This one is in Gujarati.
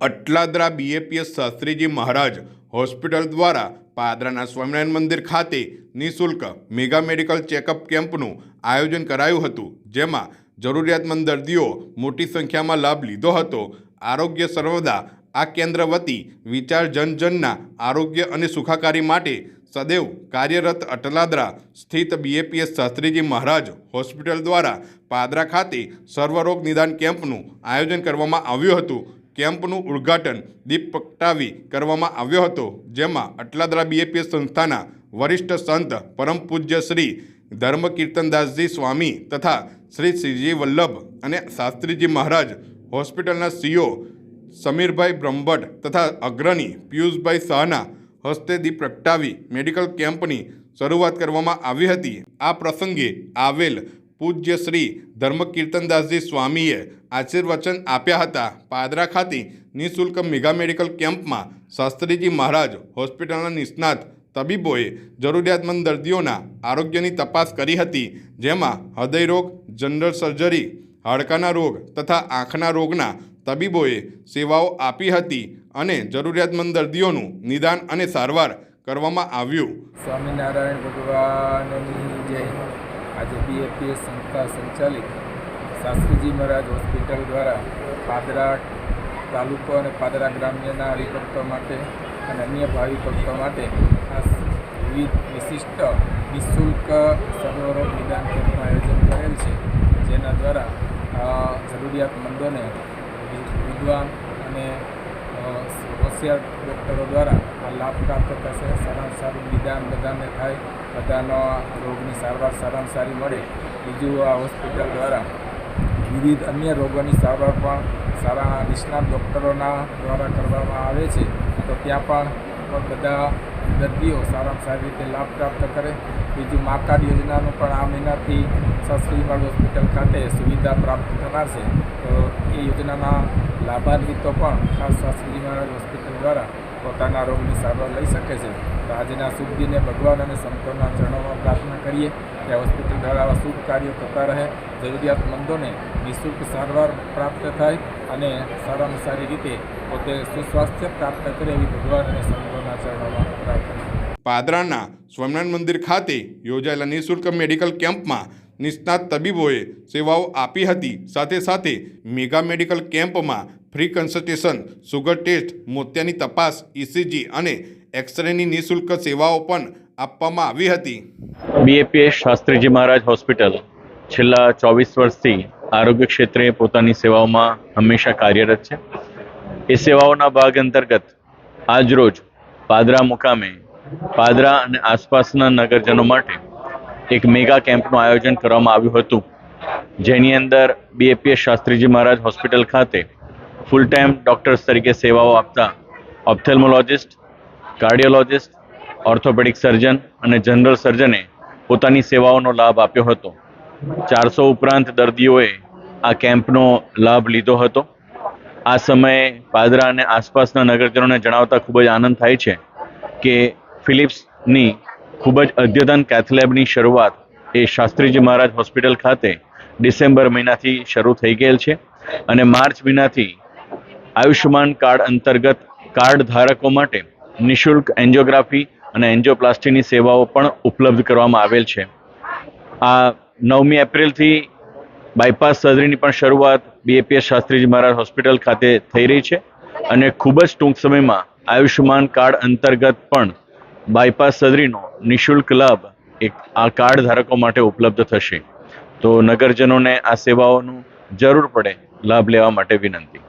અટલાદરા બીએપીએસ શાસ્ત્રીજી મહારાજ હોસ્પિટલ દ્વારા પાદરાના સ્વામિનારાયણ મંદિર ખાતે નિઃશુલ્ક મેગા મેડિકલ ચેકઅપ કેમ્પનું આયોજન કરાયું હતું, જેમાં જરૂરિયાતમંદ દર્દીઓ મોટી સંખ્યામાં લાભ લીધો હતો. આરોગ્ય સર્વદા આ કેન્દ્ર વતી વિચાર જનજનના આરોગ્ય અને સુખાકારી માટે સદૈવ કાર્યરત અટલાદરા સ્થિત બીએપીએસ શાસ્ત્રીજી મહારાજ હોસ્પિટલ દ્વારા પાદરા ખાતે સર્વરોગ નિદાન કેમ્પનું આયોજન કરવામાં આવ્યું હતું. કેમ્પનું ઉદ્ઘાટન દીપ પ્રગટાવી કરવામાં આવ્યો હતો, જેમાં અટલાદરા બીએપીએસ સંસ્થાના વરિષ્ઠ સંત પરમ પૂજ્ય શ્રી ધર્મ કીર્તનદાસજી સ્વામી તથા શ્રી શ્રીજી વલ્લભ અને શાસ્ત્રીજી મહારાજ, હોસ્પિટલના સીઓ સમીરભાઈ બ્રહ્મભટ્ટ તથા અગ્રણી પિયુષભાઈ શાહના હસ્તે દીપ પ્રગટાવી મેડિકલ કેમ્પની શરૂઆત કરવામાં આવી હતી. આ પ્રસંગે આવેલ પૂજ્ય શ્રી ધર્મ કીર્તનદાસજી સ્વામીએ આશીર્વચન આપ્યા હતા. પાદરા ખાતે નિઃશુલ્ક મેગા મેડિકલ કેમ્પમાં શાસ્ત્રીજી મહારાજ હોસ્પિટલના નિષ્ણાત તબીબોએ જરૂરિયાતમંદ દર્દીઓના આરોગ્યની તપાસ કરી હતી, જેમાં હૃદયરોગ જનરલ સર્જરી, હાડકાના રોગ તથા આંખના રોગના તબીબોએ સેવાઓ આપી હતી અને જરૂરિયાતમંદ દર્દીઓનું નિદાન અને સારવાર કરવામાં આવ્યું. સ્વામિનારાયણ ભગવાનની જય. આજે બીએપીએસ સંસ્થા સંચાલિત શાસ્ત્રીજી મહારાજ હોસ્પિટલ દ્વારા પાદરા તાલુકો અને પાદરા ગ્રામ્યના હરિભક્તો માટે અને અન્ય ભાવિ ભક્તો માટે આ વિવિધ વિશિષ્ટ નિઃશુલ્ક સર્વરોગ નિદાન કેમ્પનું આયોજન કરેલ છે, જેના દ્વારા જરૂરિયાતમંદોને વિદ્વાન અને હોશિયાર ડૉક્ટરો દ્વારા આ લાભ પ્રાપ્ત થશે. સારામાં સારું નિદાન બધાને થાય. બધાનો રોગની સારવાર સારામાં સારી મળે. બીજું આ હોસ્પિટલ દ્વારા વિવિધ અન્ય રોગોની સારવાર પણ સારા નિષ્ણાત ડૉક્ટરોના દ્વારા કરવામાં આવે છે. તો ત્યાં પણ બધા દર્દીઓ સારામાં સારી રીતે લાભ પ્રાપ્ત કરે. બીજું મા કાર્ડ યોજનાનું પણ આ મહિનાથી શાસ્ત્રીમાળ હોસ્પિટલ ખાતે સુવિધા પ્રાપ્ત થનાર છે. તો એ યોજનાના લાભાન્વિતો પણ ખાસ શાસ્ત્રીજી મહારાજ હોસ્પિટલ દ્વારા પોતાના રોગની સારવાર લઈ શકે છે. તો આજના શુભ દિને ભગવાન અને સંતોના ચરણોમાં પ્રાર્થના કરીએ કે હોસ્પિટલ દ્વારા શુભ કાર્યો થતા રહે જરૂરિયાતમંદોને નિઃશુલ્ક સારવાર પ્રાપ્ત થાય અને સારામાં સારી રીતે પોતે સુસ્વાસ્થ્ય પ્રાપ્ત કરે એવી ભગવાન અને સંતોના ચરણોમાં પ્રાર્થના પાદરાના સ્વામિનારાયણ મંદિર ખાતે યોજાયેલા નિઃશુલ્ક મેડિકલ કેમ્પમાં નિષ્ણાત તબીબોએ સેવાઓ આપી હતી. સાથે સાથે મેગા મેડિકલ કેમ્પમાં ફ્રી કન્સલ્ટેશન, સુગર ટેસ્ટ, મોતિયાની તપાસ ઇસીજી અને એક્સરેની નિઃશુલ્ક સેવાઓ પણ આપવામાં આવી હતી. બીએપીએસ શાસ્ત્રીજી મહારાજ હોસ્પિટલ છેલ્લા ચોવીસ વર્ષથી આરોગ્ય ક્ષેત્રે પોતાની સેવાઓમાં હંમેશા કાર્યરત છે. એ સેવાઓના ભાગ અંતર્ગત આજરોજ પાદરા મુકામે પાદરા અને આસપાસના નગરજનો માટે એક મેગા કેમ્પનું આયોજન કરવામાં આવ્યું હતું, જેની અંદર બીએપીએસ શાસ્ત્રીજી મહારાજ હોસ્પિટલ ખાતે ફૂલ ટાઈમ ડૉક્ટર્સ તરીકે સેવાઓ આપતા ઓપ્થેલ્મોલોજિસ્ટ, કાર્ડિયોલોજિસ્ટ, ઓર્થોપેડિક સર્જન અને જનરલ સર્જને પોતાની સેવાઓનો લાભ આપ્યો હતો. ચારસો ઉપરાંત દર્દીઓએ આ કેમ્પનો લાભ લીધો હતો. આ સમયે પાદરા અને આસપાસના નગરજનોને જણાવતા ખૂબ જ આનંદ થાય છે કે ફિલિપ્સની ખૂબ જ અદ્યતન કેથલેબની શરૂઆત એ શાસ્ત્રીજી મહારાજ હોસ્પિટલ ખાતે ડિસેમ્બર મહિનાથી શરૂ થઈ ગયેલ છે અને માર્ચ મહિનાથી આયુષ્યમાન કાર્ડ અંતર્ગત કાર્ડ ધારકો માટે નિઃશુલ્ક એન્જિયોગ્રાફી અને એન્જિયોપ્લાસ્ટીની સેવાઓ પણ ઉપલબ્ધ કરવામાં આવેલ છે. આ નવમી એપ્રિલથી બાયપાસ સર્જરીની પણ શરૂઆત બીએપીએસ શાસ્ત્રીજી મહારાજ હોસ્પિટલ ખાતે થઈ રહી છે અને ખૂબ જ ટૂંક સમયમાં આયુષ્યમાન કાર્ડ અંતર્ગત પણ બાયપાસ સર્જરીનો નિઃશુલ્ક લાભ એક આ કાર્ડ ધારકો માટે ઉપલબ્ધ થશે. તો નગરજનોને આ સેવાઓનું જરૂર પડે લાભ લેવા માટે વિનંતી.